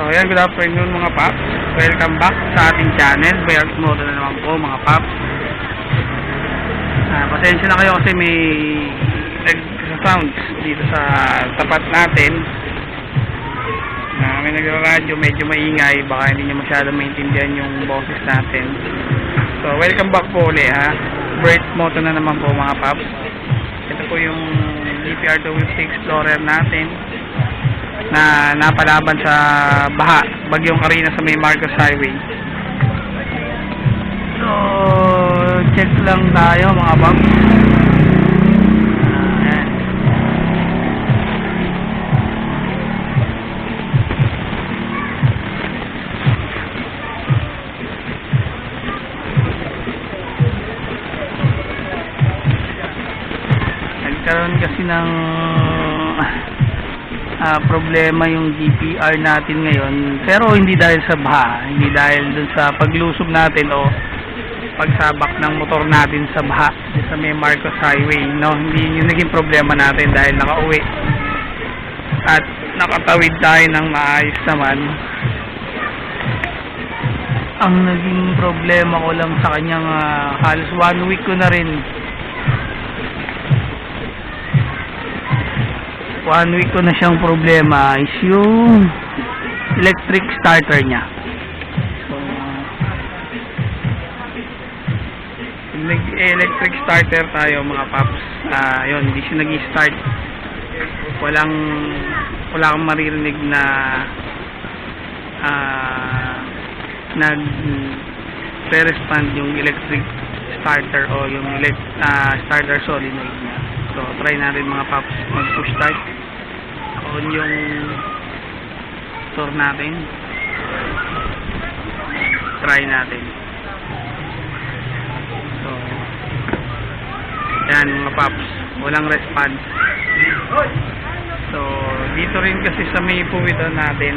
So, ayan, good afternoon mga paps. Welcome back sa ating channel. Bayard Moto na naman po mga paps. Ah, pasensya na kayo kasi may nag-sounds dito sa tapat natin. Na may nagra-radyo, medyo maingay. Baka hindi nyo masyado maintindihan yung boses natin. So, welcome back po ulit ha. Bird Moto na naman po mga paps. Ito po yung DPR 250 Explorer natin na napalaban sa baha, bagyong Karina sa may Marcos Highway. So, check lang tayo mga bang. Nagkaroon kasi ng ah, problema yung DPR natin ngayon. Pero hindi dahil sa baha hindi dahil dun sa paglusob natin o pagsabak ng motor natin sa baha sa may Marcos Highway no? Hindi yung naging problema natin dahil nakauwi. At nakatawid tayo ng maayos naman. Ang naging problema ko lang sa kanyang ah, halos one week ko na rin one week ko na siyang problema is yung electric starter niya. So, nag-electric starter tayo mga paps. Ah, yun, hindi siya nag-start. Walang wala kang maririnig na ah nag respond yung electric starter o yung elect, ah, starter solenoid niya. So, try natin mga paps mag-push start. On yung store natin. Try natin. So, yan mga paps. Walang response. So, dito rin kasi sa may puwito natin,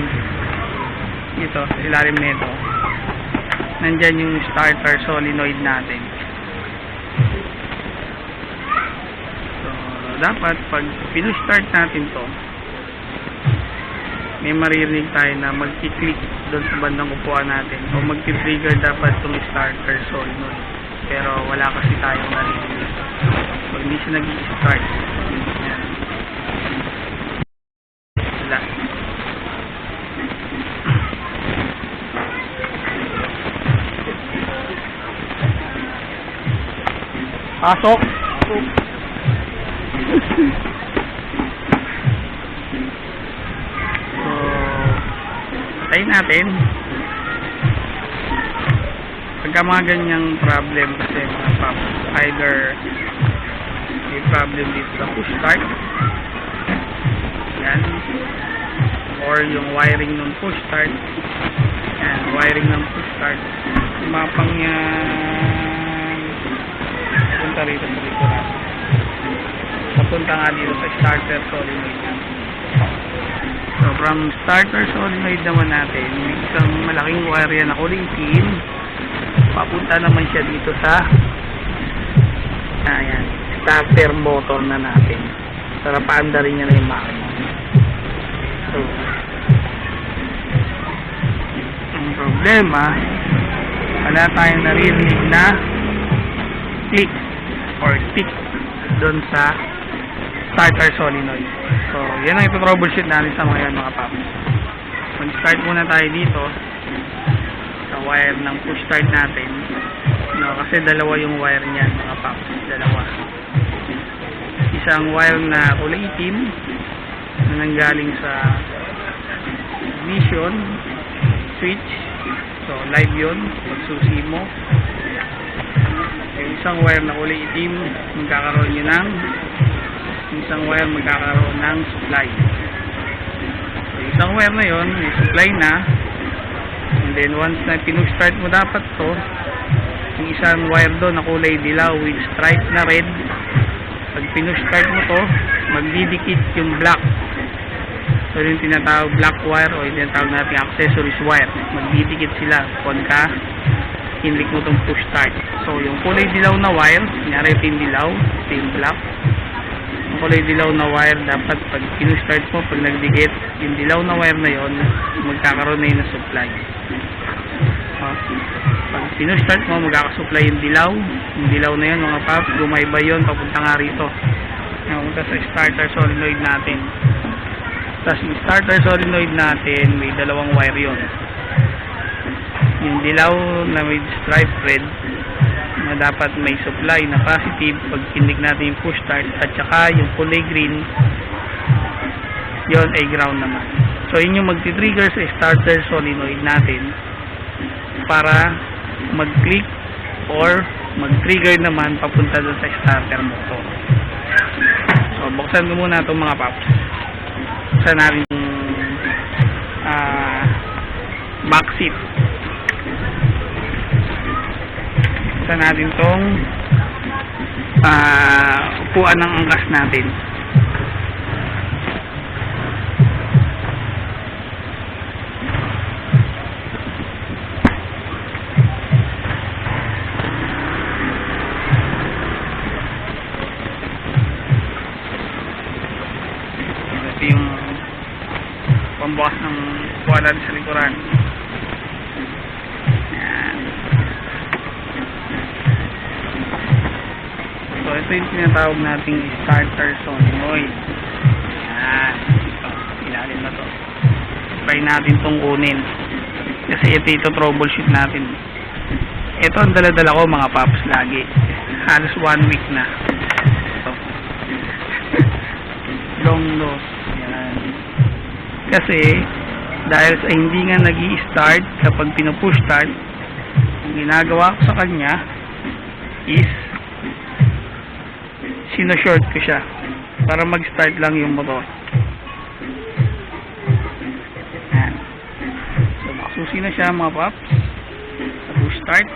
dito, sa ilalim nito, nandyan yung starter solenoid natin. So, dapat pag pinu-start natin to, may maririnig tayo na magki-click doon sa bandang upuan natin o magti-trigger dapat itong starter solenoid. Pero wala kasi tayong naririnig. So, hindi siya nag-start. Wala. Pasok! Pasok! So, patayin natin. Pagka mga ganyang problem kasi mga paps, either may problem dito sa push start, yan, or yung wiring ng push start, yan, wiring ng push start, mapang yan, punta rito sa dito natin. Papunta nga dito sa starter solenoid. So from starter solenoid naman natin, may isang malaking wire yan na kulay itim. Papunta naman siya dito sa ayan, starter motor na natin. Para paanda rin niya na yung makina. So, ang problema, wala tayong naririnig na click or tick doon sa starter solenoid. So, yan ang ito-troubleshoot natin sa mga yan mga paps. Mag-start muna tayo dito sa wire ng push start natin. No, kasi dalawa yung wire niyan mga paps. Dalawa. Isang wire na kulay itim na nanggaling sa ignition switch. So, live yun. Pagsusi mo. Yung isang wire na kulay itim, magkakaroon yun ng isang wire magkakaroon ng supply. So, isang wire na yon may supply na. And then once na pinustart mo dapat to, yung isang wire doon na kulay dilaw with stripe na red, pag pinustart mo to, magdidikit yung black. So yung tinatawag black wire o yung tinatawag natin accessories wire. Magdidikit sila pagka hinlik mo itong push start. So yung kulay dilaw na wire, kunyari ito yung dilaw, ito yung black, kulay dilaw na wire, dapat pag kinustart mo, pag nagdikit, yung dilaw na wire na yon magkakaroon na yun ng supply. Ah, pag sinustart mo, magkakasupply yung dilaw. Yung dilaw na yun, mga paps, gumayba yun, papunta nga rito. Napunta sa starter solenoid natin. Tapos yung starter solenoid natin, may dalawang wire yun. Yung dilaw na may stripe red, na dapat may supply na positive pag kindig natin yung push start at saka yung kulay green yon ay ground naman. So yun yung magti-trigger sa starter solenoid natin para mag-click or mag-trigger naman papunta doon sa starter motor. So buksan ko muna itong mga paps. Buksan natin yung ah, back seat. Buksan natin tong ah, upuan ng angkas natin. Ito yung pambukas ng upuan sa likuran. Ito yung tinatawag nating starter solenoid. Yan. Ito, ilalim na to. Try natin tong kunin. Kasi ito ito troubleshoot natin. Ito ang daladala ko mga paps lagi. Halos one week na. Ito. Long nose. Yan. Kasi, dahil sa hindi nga nag start kapag pinupush start, ang ginagawa ko sa kanya is sino-short ko siya para mag-start lang yung motor. Yan. So, makasusi na siya mga paps. Sa push start.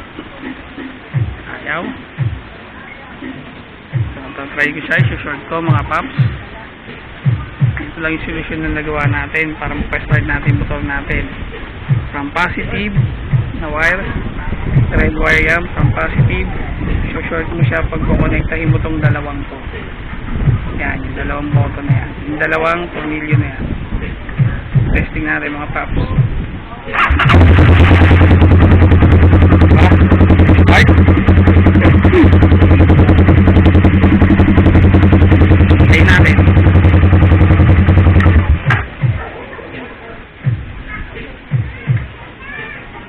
Ayaw. So, try ko siya. I-short ko mga paps. Ito lang yung solution na nagawa natin para mag-start natin yung motor natin. From positive na wire, red wire yan, from positive, short mo siya pag kukonektahin mo tong dalawang to. Yan, yung dalawang button na yan. Yung dalawang tornilyo na yan. Testing natin mga paps.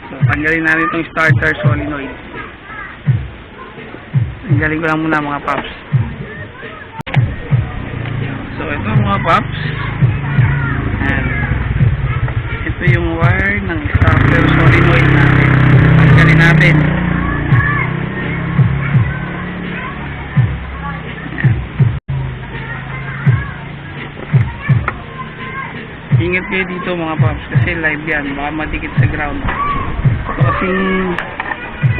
So, tanggalin natin itong starter solenoid. Tanggalin ko lang muna mga paps. So, ito mga paps. Ayan. Ito yung wire ng starter solenoid natin. Tanggalin natin. Ingat kayo dito mga paps kasi live yan. Baka madikit sa ground. So, kasing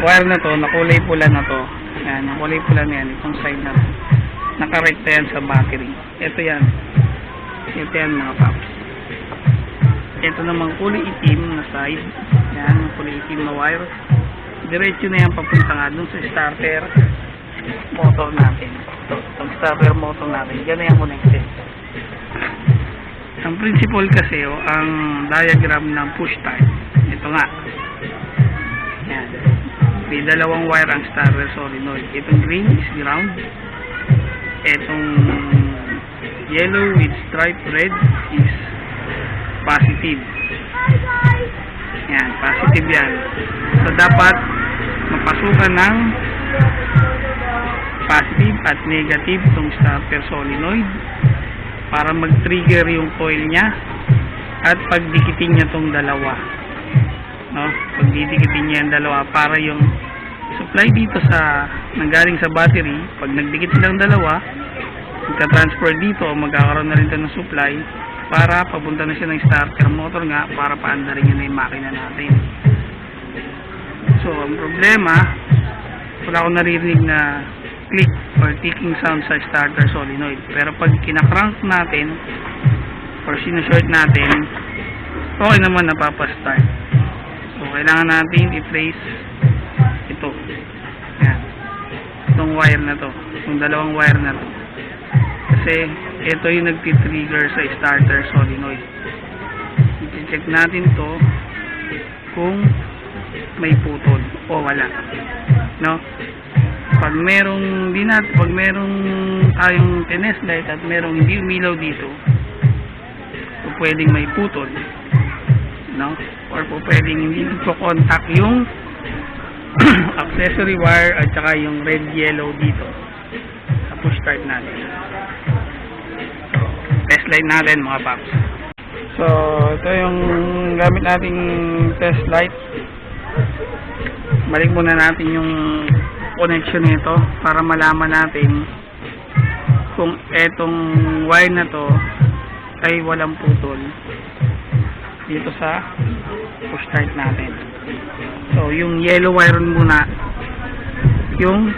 wire na to, nakulay pula na to. Yan, nakulay pula na yan. Itong side na. Nakarekta yan sa battery. Ito yan. Ito yan mga paps. Ito namang kulay itim na side. Yan, kulay itim na wire. Diretso na yan papunta nga dun sa starter motor natin. Ito, itong starter motor natin. Yan na yan connected. Ang principle kasi, oh, ang diagram ng push start. Ito nga. May dalawang wire ang starter solenoid. Itong green is ground. Itong yellow with stripe red is positive. Yan, positive yan. So, dapat mapasukan ng positive at negative itong starter solenoid para mag-trigger yung coil niya at pagdikitin niya tong dalawa no pagdidikitin niya yung dalawa para yung supply dito sa nanggaling sa battery pag nagdikit silang dalawa magka-transfer dito magkakaroon na rin ito ng supply para papunta na siya ng starter motor nga para paandarin niya na yung makina natin so ang problema wala akong naririnig na click or ticking sound sa starter solenoid. Pero pag kinakrank natin or sinusort natin, okay naman napapastart. So, kailangan natin. Yan. Itong wire na to. Itong dalawang wire na to. Kasi ito yung nagtitrigger sa starter solenoid. I-check natin to kung may putol o wala. No? Pag merong di nat, pag merong tayong tennis light at merong hindi umilaw dito, po pwedeng may putol. No? Or po pwedeng hindi ko contact yung accessory wire at saka yung red yellow dito sa push start natin. Test light natin mga paps. So, ito yung gamit nating test light. Balik muna natin yung connection nito para malaman natin kung etong wire na to ay walang putol dito sa push start natin. So, yung yellow wire muna yung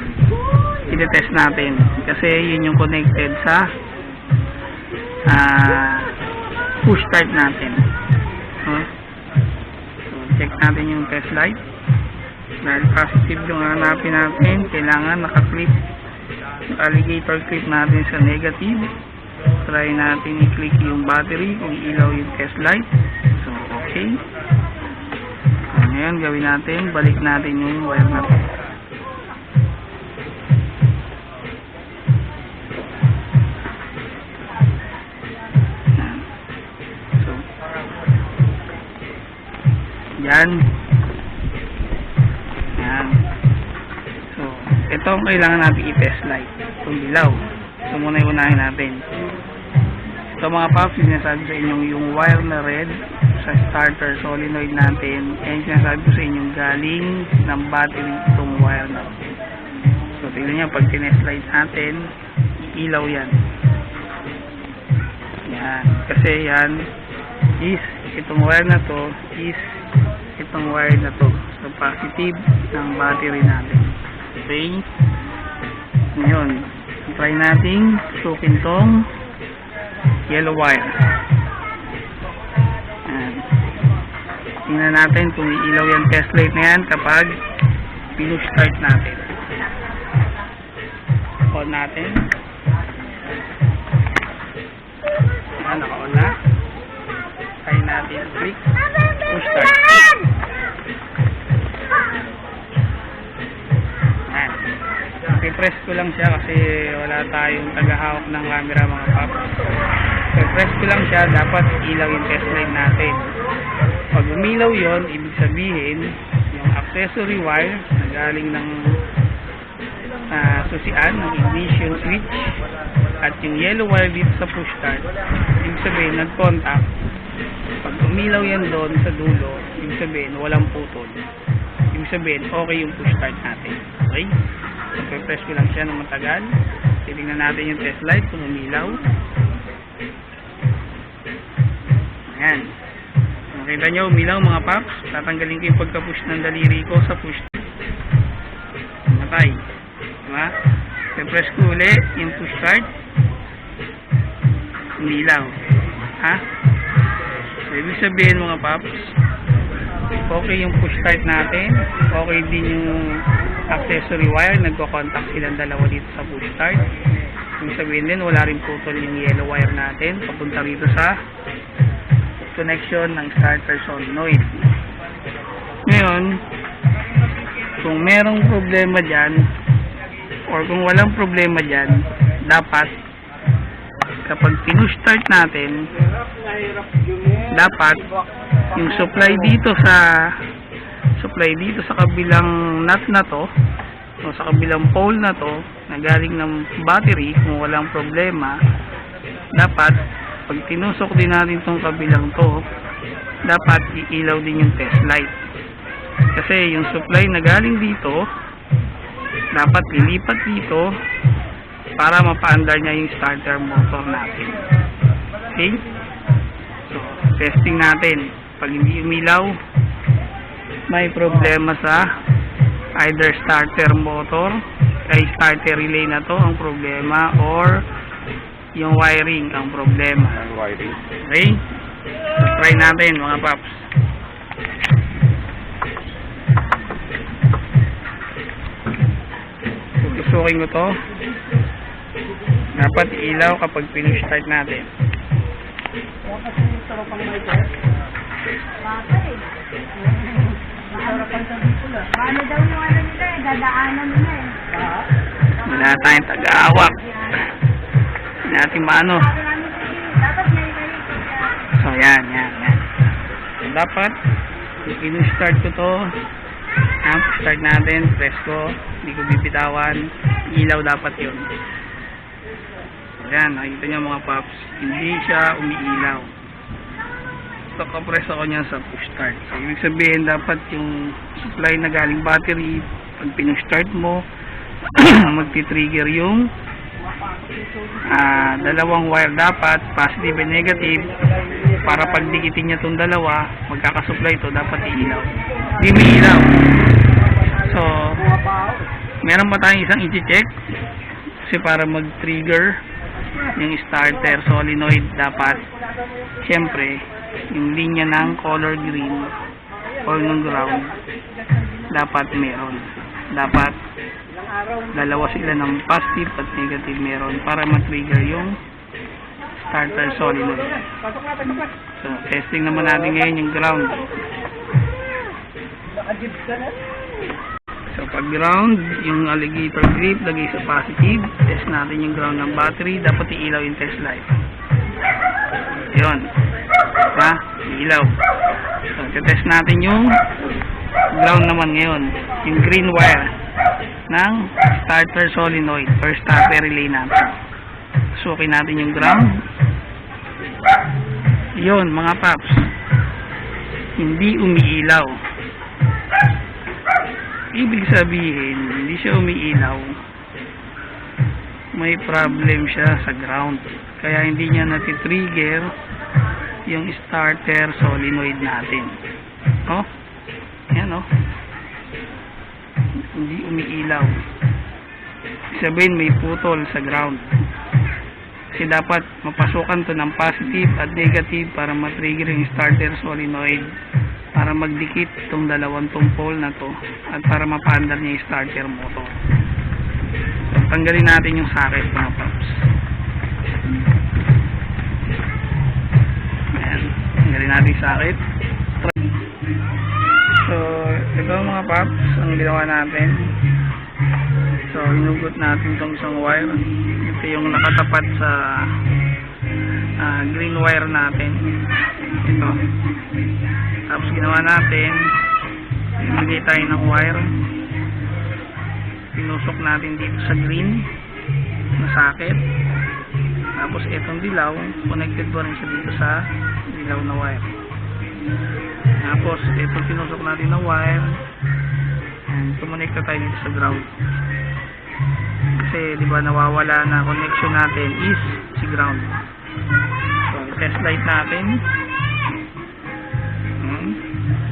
i-test natin kasi yun yung connected sa ah push start natin. So, so, check natin yung test light. Dahil positive yung hanapin natin, kailangan naka-clip alligator clip natin sa negative. Try natin i-click yung battery kung ilaw yung test light. So, okay. So, ngayon, gawin natin, balik natin yung wire na to. Yan. So, yan. So, ito ang kailangan natin i-test light. Kung dilaw. Ito muna yung unahin natin. Ito mga paps, sinasabi sa inyong yung wire na red sa starter solenoid natin. And sinasabi ko sa inyong galing ng battery itong wire na to. So, tignan nyo, pag tinest light natin, ilaw yan. Yan. Kasi yan is, itong wire na to is itong wire na to. So, positive ng battery natin. Okay? Ngayon, try nating sukin tong yellow wire. Tingnan natin kung iilaw yung test light na yan kapag pinush-start natin. On natin. Ayan, naka-on na. Try natin click. Push start. I-press ko lang siya kasi wala tayong tagahawak ng camera mga pap. I-press ko lang siya, dapat ilaw yung test light natin. Pag umilaw yon ibig sabihin, yung accessory wire na galing ng ah, susian, ng ignition switch, at yung yellow wire dito sa push start, ibig sabihin, nag-contact. Pag umilaw yan doon sa dulo, ibig sabihin, walang putol. Ibig sabihin, okay yung push start natin. Okay? Press ko lang siya ng matagal. Titingnan natin yung test light kung umilaw. Ayan. Nakita nyo, umilaw mga paps. Tatanggalin ko yung pagka-push ng daliri ko sa push. Matay. Diba? I-press ko uli yung push start. Umilaw. Ha? So, ibig sabihin mga paps, okay yung push start natin. Okay din yung accessory wire. Nagko-contact silang dalawa dito sa push start. Ibig sabihin din, wala rin putol yung yellow wire natin. Papunta rito sa connection ng starter solenoid. Ngayon, kung merong problema dyan, or kung walang problema dyan, dapat kapag pinu-start natin, dapat yung supply dito sa supply dito sa kabilang nut na to o sa kabilang pole na to na galing ng battery kung walang problema dapat pag tinusok din natin tong kabilang to dapat iilaw din yung test light. Kasi yung supply na galing dito dapat lilipat dito para mapaandar niya yung starter motor natin. Okay? So testing natin. Pag hindi umilaw may problema sa either starter motor ay starter relay na to ang problema or yung wiring ang problema ang wiring. okay try natin mga paps tutusukin ko to Dapat ilaw kapag pinustart natin. Paano daw yung ano nila eh, dadaanan nila eh. Wala tayong taga-awak. Hindi natin maano. So, yan, yan, yan. So, dapat, in-start ko to. Ah, start natin, press ko. Hindi ko bibitawan. Ilaw dapat yun. So, yan, nakita niyo mga paps. Hindi siya umiilaw. So, kapress ako niya sa push start. So, ibig sabihin, dapat yung supply na galing battery, pag pinustart mo, magti-trigger yung ah dalawang wire dapat, positive and negative, para pag dikitin niya itong dalawa, magkakasupply ito, dapat iilaw. Hindi may ilaw. So, meron pa tayong isang i-check kasi para mag-trigger yung starter solenoid dapat syempre yung linya ng color green or ng ground dapat meron dapat araw. dalawa sila ng positive at negative meron para ma-trigger yung starter solenoid so testing naman natin ngayon yung ground. So pag ground, yung alligator grip lagay sa positive, test natin yung ground ng battery, dapat iilaw yung test light. Yun. Ha? Iilaw. So test natin yung ground naman ngayon, yung green wire ng starter solenoid or starter relay natin. Sukin natin yung ground. Yun, mga paps. Hindi umiilaw ibig sabihin, hindi siya umiilaw. May problem siya sa ground. Kaya hindi niya natitrigger yung starter solenoid natin. Oh, yan oh. Hindi umiilaw. Sabihin may putol sa ground. Kasi dapat mapasukan to ng positive at negative para matrigger yung starter solenoid para magdikit itong dalawang tumpol na to at para mapaandar niya yung starter motor. Tanggalin natin yung socket mga paps. Ayan. Tanggalin natin yung socket. Ito mga paps ang ginawa natin. So, inugot natin itong isang wire. Ito yung nakatapat sa ah, green wire natin. Ito. Tapos ginawa natin, bigay tayo ng wire. Pinusok natin dito sa green na socket. Tapos itong dilaw, connected pa rin siya dito sa dilaw na wire. Tapos ito pinusok natin na wire. And kumonekta tayo dito sa ground. Kasi di ba nawawala na connection natin is si ground. So, test light natin. Hmm.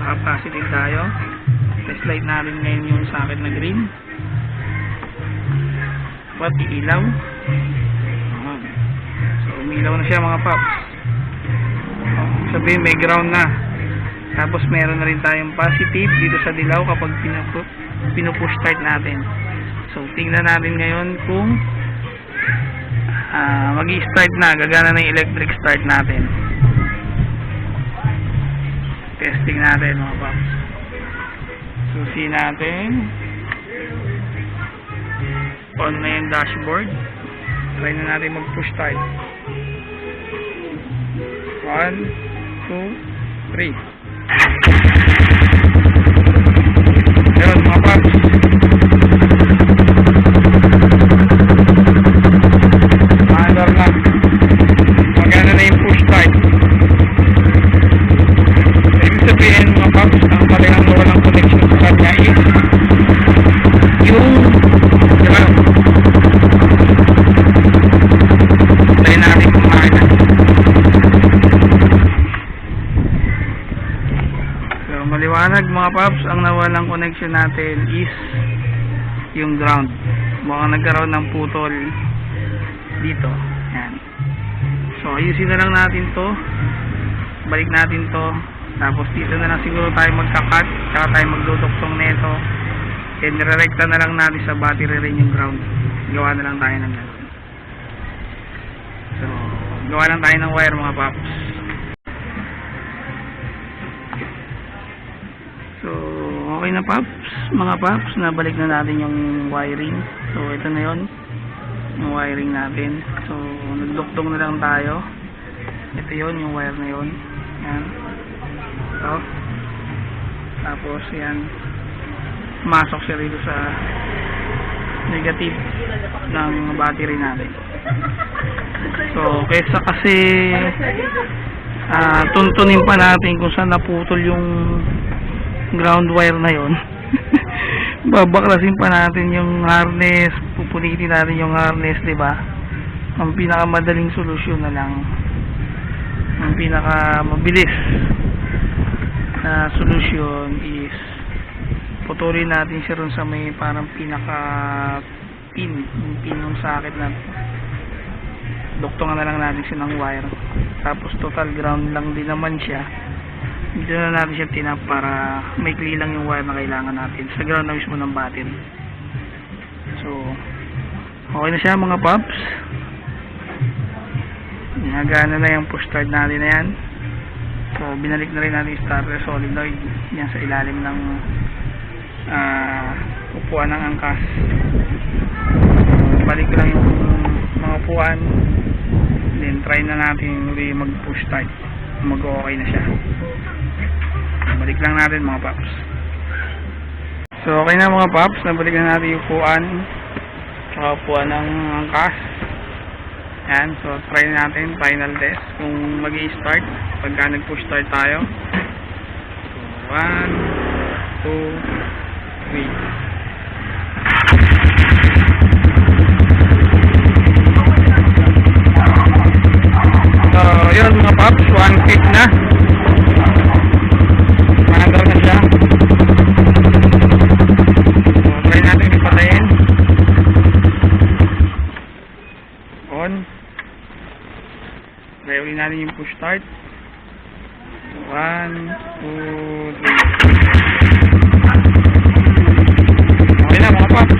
Baka positive tayo. Test light natin ngayon yung socket na green. What? Iilaw? Hmm. So, umilaw na siya mga paps. Oh, sabihin may ground na. Tapos meron na rin tayong positive dito sa dilaw kapag pinupu pinupush start natin. So, tingnan natin ngayon kung ah mag-i-start na, gagana na yung electric start natin. Testing natin mga paps. Susi natin. On na yung dashboard. Try na natin mag-push start. 1, 2, 3. Yun mga connection natin is yung ground. Mukhang nagkaroon ng putol dito. Yan. So, ayusin na lang natin to. Balik natin to. Tapos dito na lang siguro tayo magka-cut. Tsaka tayo magduduktong neto. And nirerekta na lang natin sa battery rin yung ground. Gawa na lang tayo ng gano'n. gawa lang tayo ng wire mga paps. Okay na paps, mga paps, nabalik na natin yung wiring. So, ito na yon yung wiring natin. So, nagduktong na lang tayo. Ito yon yung wire na yon Yan. Ito. Tapos, yan. Masok siya rito sa negative ng battery natin. So, kaysa kasi ah tuntunin pa natin kung saan naputol yung ground wire na yon babaklasin pa natin yung harness. Pupunitin natin yung harness di ba? Ang pinakamadaling solusyon na lang. Ang pinaka mabilis na solusyon is putulin natin siya ron sa may parang pinaka pin yung pin ng sakit na duktungan na lang natin siya ng wire. Tapos total ground lang din naman siya dito na natin siya tinap para maikli lang yung wire na kailangan natin. Sa ground na mismo ng battery so okay na siya mga paps. Nagana na yung push start natin na yan. So binalik na rin natin yung starter solenoid yan sa ilalim ng ah upuan ng angkas. Balik lang yung mga upuan. Then try na natin uli mag push start. Mag okay na siya balik lang natin mga paps. So okay na mga paps. Nabalik na natin yung upuan. Tsaka upuan ng angkas. Yan so try natin. Final test kung mag start pagka nag push start tayo. So 1 2 3 start. One, two, three. Okay na mga paps.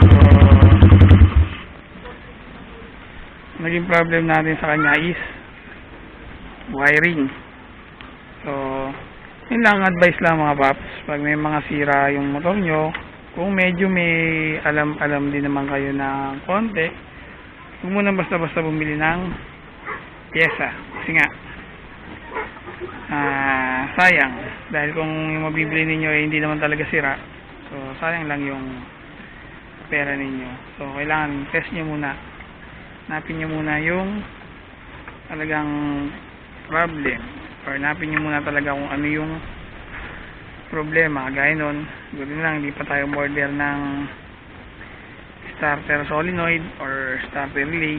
So, naging problem natin sa kanya is wiring. So, yun lang advice lang mga paps. Pag may mga sira yung motor nyo, kung medyo may alam-alam din naman kayo na konti, huwag mo basta-basta bumili ng pyesa. Kasi nga, ah sayang. Dahil kung yung mabibili ninyo ay hindi naman talaga sira, so sayang lang yung pera ninyo. So, kailangan test nyo muna. Napin nyo muna yung talagang problem. Or napin nyo muna talaga kung ano yung problema. Gaya nun, gawin lang, hindi pa tayo order ng starter solenoid or starter relay.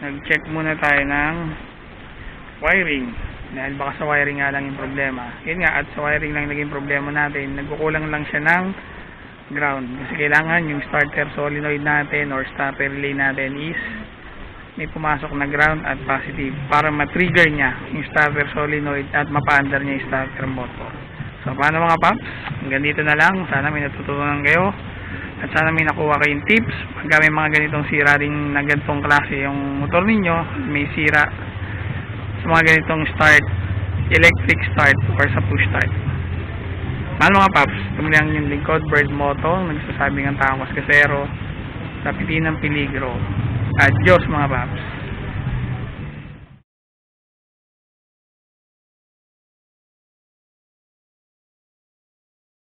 Nag-check muna tayo ng wiring. Dahil baka sa wiring nga lang yung problema. Yun nga, at sa wiring lang naging problema natin. Nagkukulang lang siya ng ground. Kasi kailangan yung starter solenoid natin or starter relay natin is may pumasok na ground at positive para ma-trigger niya yung starter solenoid at mapaandar niya yung starter motor. So, paano mga paps? Hanggang dito na lang. Sana may natutunan kayo. At sana may nakuha kayong tips. Pagka may mga ganitong sira rin na ganitong klase yung motor ninyo, may sira sa mga ganitong start, electric start or sa push start. Mahal mga paps, tumuli ang yung lingkod, bird moto, nagsasabing ang taong kasero, sa pitin ng peligro. Adios mga paps.